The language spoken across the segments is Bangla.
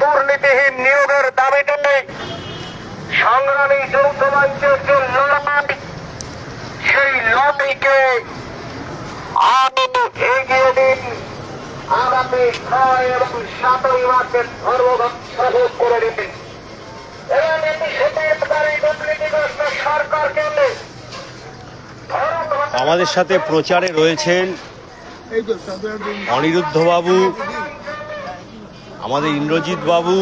দুর্নীতিহীন নিয়োগের সংগ্রামী যৌথ মঞ্চের যে লড়াই, সেই লড়াইকে এগিয়ে দিন। আগামী ছয় এবং সাতই মাসের ধর্মঘট করে দিন। এবং এটি সত্যিকারী দুর্নীতিগ্রস্ত সরকারকে আমাদের সাথে প্রচারে রয়েছেন অনিরুদ্ধ বাবু আমাদের ইন্দ্রজিৎ বাবু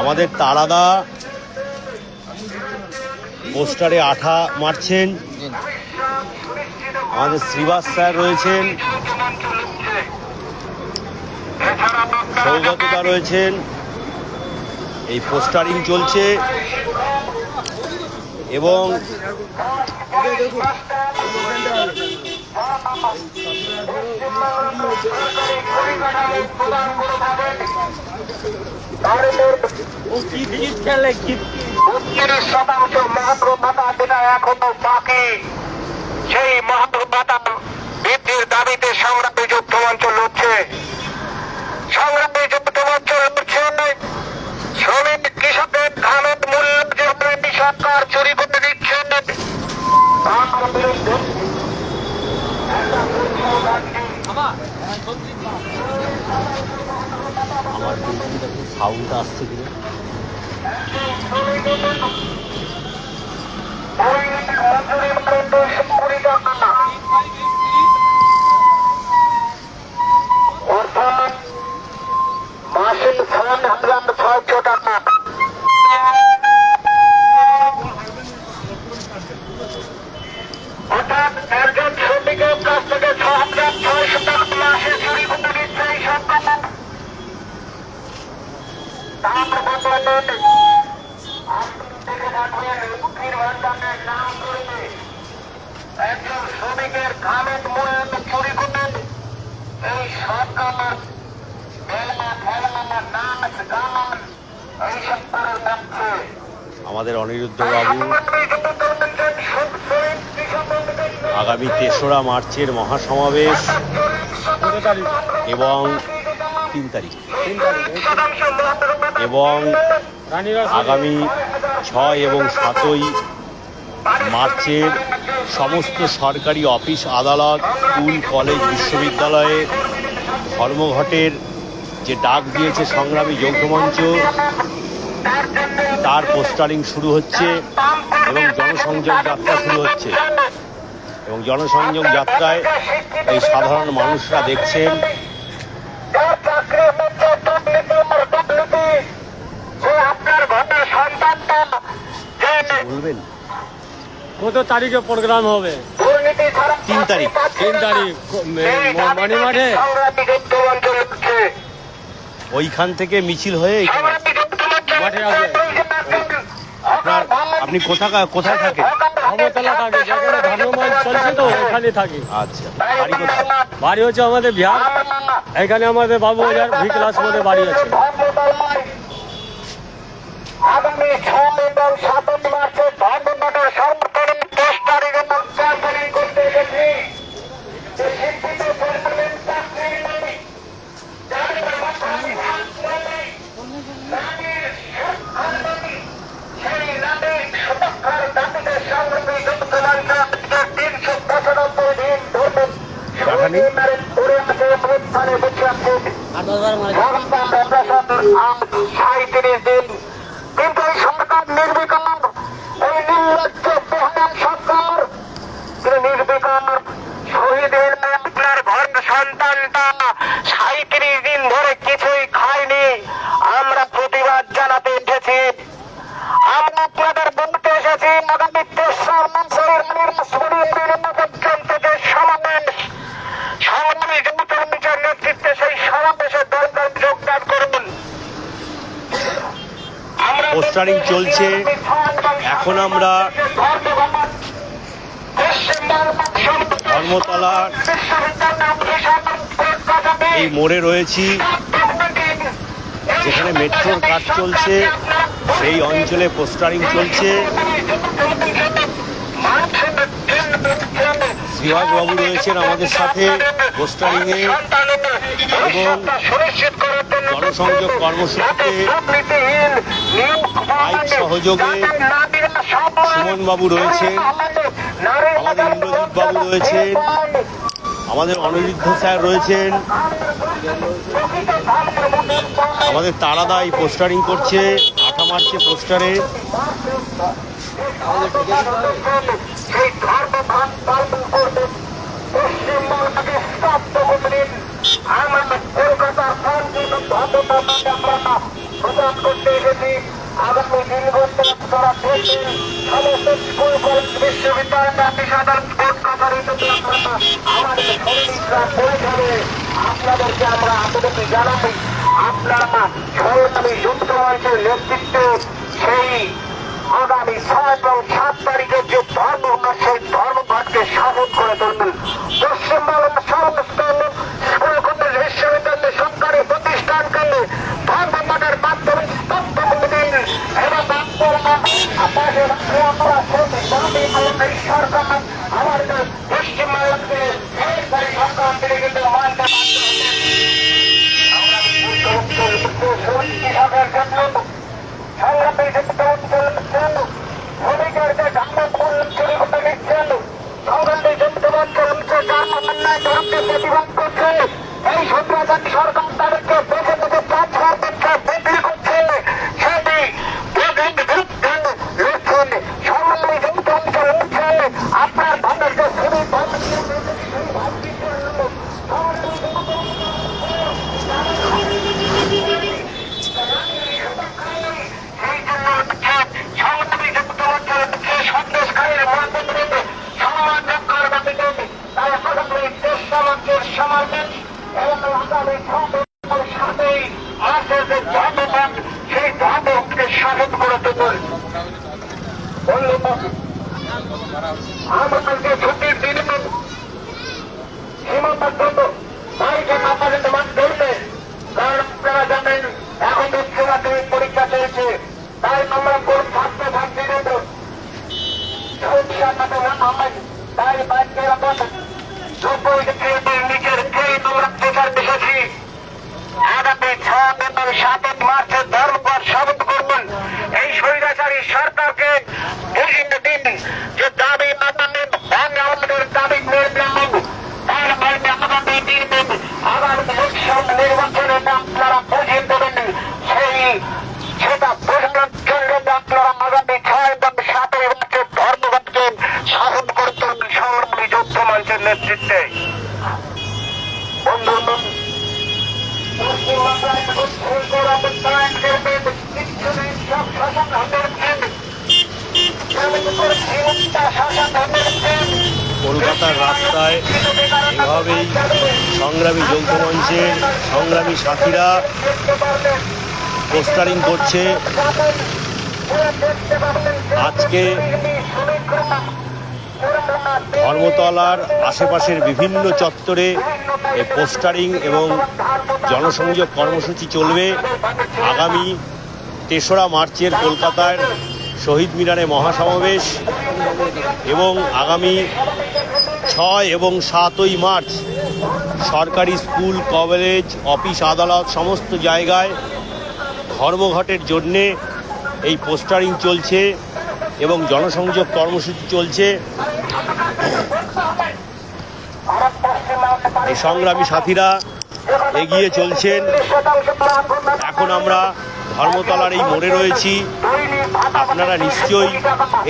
আমাদের তারাদা পোস্টারে আঠা মারছেন। আমাদের শ্রীবাস স্যার রয়েছেন। সৌগতদা রয়েছেন। এই পোস্টারিং চলছে। এবং উনত্রিশ শতাংশ মহার্ঘ ভাতা যেটা এখনও বাকি সেই মহার্ঘ ভাতা বৃদ্ধির দাবিতে সংগ্রামী আমার সাউন্ড আসছে কিনা। অর্থাৎ মাসে ফোন হাজার ছয়শো টাকা। একজন শ্রমিকের মূল্য চুরি করে এই সরকার আমাদের অনিরুদ্ধ বাবু আগামী তেসরা মার্চের মহাসমাবেশ। এবং তিন তারিখ। এবং আগামী ছয় এবং সাতই মার্চের সমস্ত সরকারি অফিস আদালত স্কুল কলেজ বিশ্ববিদ্যালয়ে ধর্মঘটের যে ডাক দিয়েছে সংগ্রামী যৌথ মঞ্চ তার পোস্টারিং শুরু হচ্ছে এবং জনসংযোগ যাত্রা শুরু হচ্ছে। এবং জনসংযোগ যাত্রায় এই সাধারণ মানুষরা দেখছেন আপনার ঘরের সন্তানটা যে বলবেন? কত তারিখে প্রোগ্রাম হবে? তিন তারিখ। তিন তারিখ। মাঠে? ওইখান থেকে মিছিল হয়ে মাঠে আসবে। আপনার আপনি কোথাকার কোথায় থাকেন? থাকে যেখানে চলছে তো ওখানে থাকি। আচ্ছা বাড়ি কোথায়? বাড়ি হচ্ছে আমাদের বিহার। এখানে আমাদের বাবুবাজার ভি ক্লাস মধ্যে বাড়ি আছে। আগামী ছয় এবং মার্চে ধর্মঘটের সমর্থনে পোস্টারিং এবং ক্যাম্পেনিং করতে এসেছি। শিক্ষিত পরিবারের চাকরি নেই যাদের মাথায় হাত নেই, পোস্টারিং চলছে। এখন আমরা ধর্মতলার এই মোড়ে রয়েছি যেখানে মেট্রোর কাজ চলছে সেই অঞ্চলে পোস্টারিং চলছে। বিভাগবাবু রয়েছেন আমাদের সাথে পোস্টারিংয়ে এবং জনসংযোগ কর্মসূচিতে আইন সহযোগে সুমনবাবু রয়েছেন, আমাদের ইন্দ্রজিৎ বাবু রয়েছেন, আমাদের অনিরুদ্ধ স্যার রয়েছেন, আমাদের তারাদা এই পোস্টারিং করছে, আঠা মারছে পোস্টারে। আমরা প্রচার করতে এসেছি আগামী দিনগুলোতে আপনারা দেখবেন সমস্ত স্কুল, কলেজ, বিশ্ববিদ্যালয় পেশাদার কোর্ট কাছারিতে আপনাদেরকে আমরা আপনাদেরকে জানাই আপনারা যুক্ত মঞ্চের নেতৃত্বে সেই আগামী ছয় এবং সাত তারিখের যে ধর্মঘট সেই ধর্মঘটকে সফল করে তুলবেন পশ্চিমবঙ্গের সমস্ত স্কুল কলেজ বিশ্ববিদ্যালয় সরকারি প্রতিষ্ঠানকে ধর্মঘটের মাধ্যমে স্তব্ধ করে দিন এবং আপনারা পাশে রাখলে আমরা সেই দাবি আমাদের সরকার আমাদের পশ্চিমবঙ্গকে এই সরকার থেকে কিন্তু মানতে বাধ্য হচ্ছে আমরা সংগ্রামী যুক্ত শ্রমিকদেরকে ঢাকা চুরি করতে নিচ্ছেন সংগ্রামী যুক্ত চলছে গ্রাম অন্যায় ধরতে প্রতিবাদ করছে এই সন্ত্রাসী সরকার তাদেরকে বেঁচে বেঁচে ট্রান্সফার করছে বিক্রি করছে সেটি বিক্রির বিরুদ্ধে লড়ছেন সংগ্রামী যুক্ত লড়ছে আপনার ভাবের শ্রমিক সেই জন্য হচ্ছে সংগ্রামী যুক্ত হচ্ছে সন্দেশকারীর মন্ত্রীদের সম্মান রক্ষার দাবিতে তারা আগামী দেশ সমাজের সমাবেশ এবং আগামী ছয় সাথেই মাসের যে ধর্মঘট সেই ধর্মঘটকে স্বাগত করে তুলুন আমাদেরকে ছুটির দিনে সীমাবদ্ধ বাড়িতে আমাদের মাধ্যমে কারণ আপনারা জানেন, এখন উচ্চ মাধ্যমিক পরীক্ষা চলছে। তাই আমরা সাত মার্চের কলকাতার রাস্তায় এভাবেই সংগ্রামী যৌথ মঞ্চের সংগ্রামী সাথীরা পোস্টারিং করছে। আজকে ধর্মতলার আশেপাশের বিভিন্ন চত্বরে পোস্টারিং এবং জনসংযোগ কর্মসূচি চলবে। আগামী তেসরা মার্চের কলকাতার শহীদ মিনারে মহাসমাবেশ এবং আগামী ছয় এবং সাতই মার্চ সরকারি স্কুল, কলেজ, অফিস, আদালত সমস্ত জায়গায় ধর্মঘটের জন্যে এই পোস্টারিং চলছে এবং জনসংযোগ কর্মসূচি চলছে। এই সংগ্রামী সাথীরা এগিয়ে চলছেন। এখন আমরা ধর্মতলার এই মোড়ে রয়েছি। আপনারা নিশ্চয়ই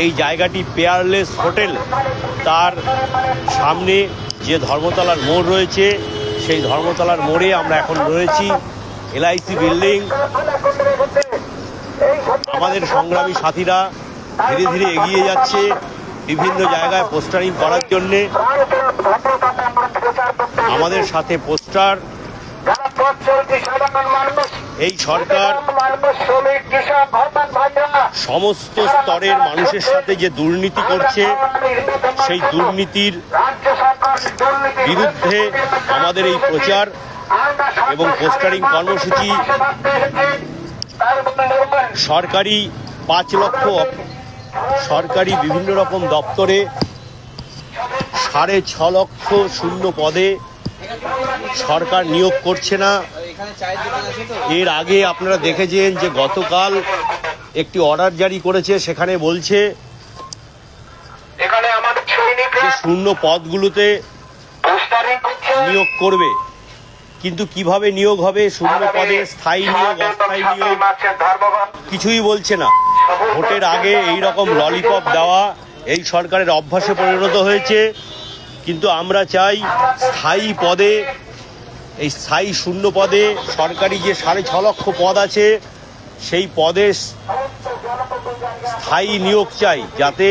এই জায়গাটি পেয়ারলেস হোটেল তার সামনে যে ধর্মতলার মোড় রয়েছে, সেই ধর্মতলার মোড়ে আমরা এখন রয়েছি। L I C building. আমাদের সংগ্রামী সাথীরা ধীরে ধীরে এগিয়ে যাচ্ছে। বিভিন্ন জায়গায় পোস্টারিং করার জন্যে আমাদের সাথে পোস্টার, এই সরকার, সমস্ত স্তরের মানুষের সাথে যে দুর্নীতি করছে, সেই দুর্নীতির বিরুদ্ধে আমাদের এই প্রচার এবং পোস্টারিং কর্মসূচি সরকারি পাঁচ লক্ষ সরকারি বিভিন্ন রকম দপ্তরে সাড়ে ছ লক্ষ শূন্য পদে সরকার নিয়োগ করছে না। এর আগে আপনারা দেখেছেন যে গতকাল একটি অর্ডার জারি করেছে সেখানে বলছে যে শূন্য পদগুলোতে নিয়োগ করবে। কিন্তু কীভাবে নিয়োগ হবে শূন্য পদে স্থায়ী নিয়োগ অস্থায়ী নিয়োগ কিছুই বলছে না। ভোটের আগে এই রকম ললিপপ দেওয়া এই সরকারের অভ্যাসে পরিণত হয়েছে। কিন্তু আমরা চাই স্থায়ী পদে এই স্থায়ী শূন্য পদে সরকারি যে সাড়ে ছ লক্ষ পদ আছে সেই পদে স্থায়ী নিয়োগ চাই যাতে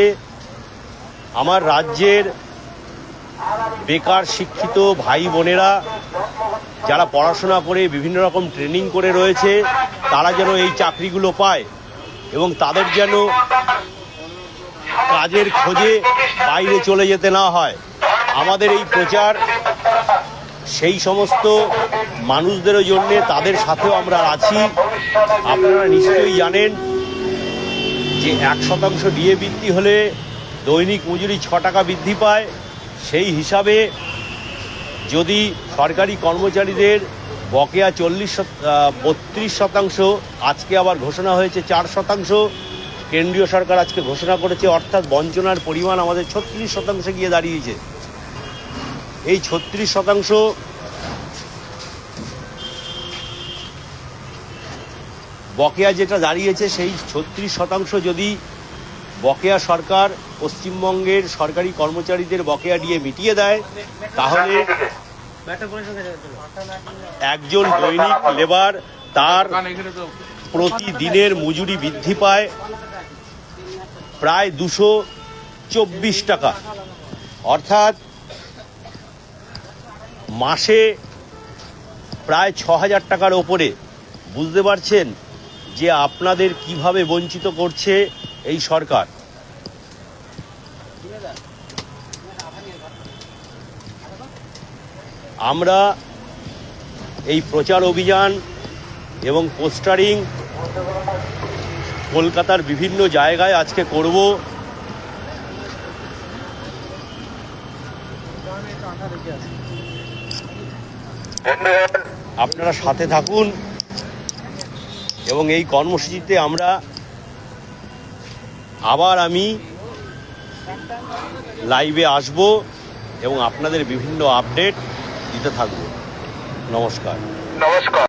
আমার রাজ্যের বেকার, শিক্ষিত ভাই বোনেরা যারা পড়াশোনা করে বিভিন্ন রকম ট্রেনিং করে রয়েছে, তারা যেন এই চাকরিগুলো পায় এবং তাদের যেন কাজের খোঁজে বাইরে চলে যেতে না হয়। আমাদের এই প্রচার, সেই সমস্ত মানুষদেরও জন্যে তাদের সাথেও আমরা আছি। আপনারা নিশ্চয়ই জানেন যে এক শতাংশ ডিএ বৃদ্ধি হলে দৈনিক মজুরি ছ টাকা বৃদ্ধি পায়। সেই হিসাবে যদি সরকারি কর্মচারীদের বকেয়া চল্লিশ বত্রিশ শতাংশ আজকে আবার ঘোষণা হয়েছে চার শতাংশ, কেন্দ্রীয় সরকার আজকে ঘোষণা করেছে, অর্থাৎ বঞ্চনার পরিমাণ আমাদের ছত্রিশ শতাংশে গিয়ে দাঁড়িয়েছে। এই ছত্রিশ শতাংশ বকেয়া যেটা দাঁড়িয়েছে, সেই ছত্রিশ শতাংশ যদি বকেয়া সরকার পশ্চিমবঙ্গের সরকারি কর্মচারীদের বকেয়া দিয়ে মিটিয়ে দেয়, তাহলে একজন দৈনিক লেবার তার প্রতিদিনের মজুরি বৃদ্ধি পায় প্রায় দুশো চব্বিশ টাকা। অর্থাৎ মাসে প্রায় ছ হাজার টাকার ওপরে। বুঝতে পারছেন যে আপনাদের কীভাবে বঞ্চিত করছে এই সরকার। আমরা এই প্রচার অভিযান এবং পোস্টারিং কলকাতার বিভিন্ন জায়গায় আজকে করব। আপনারা সাথে থাকুন এবং এই কর্মসূচিতে আমরা আবার আমি লাইভে আসব এবং আপনাদের বিভিন্ন আপডেট দিতে থাকব। নমস্কার। নমস্কার।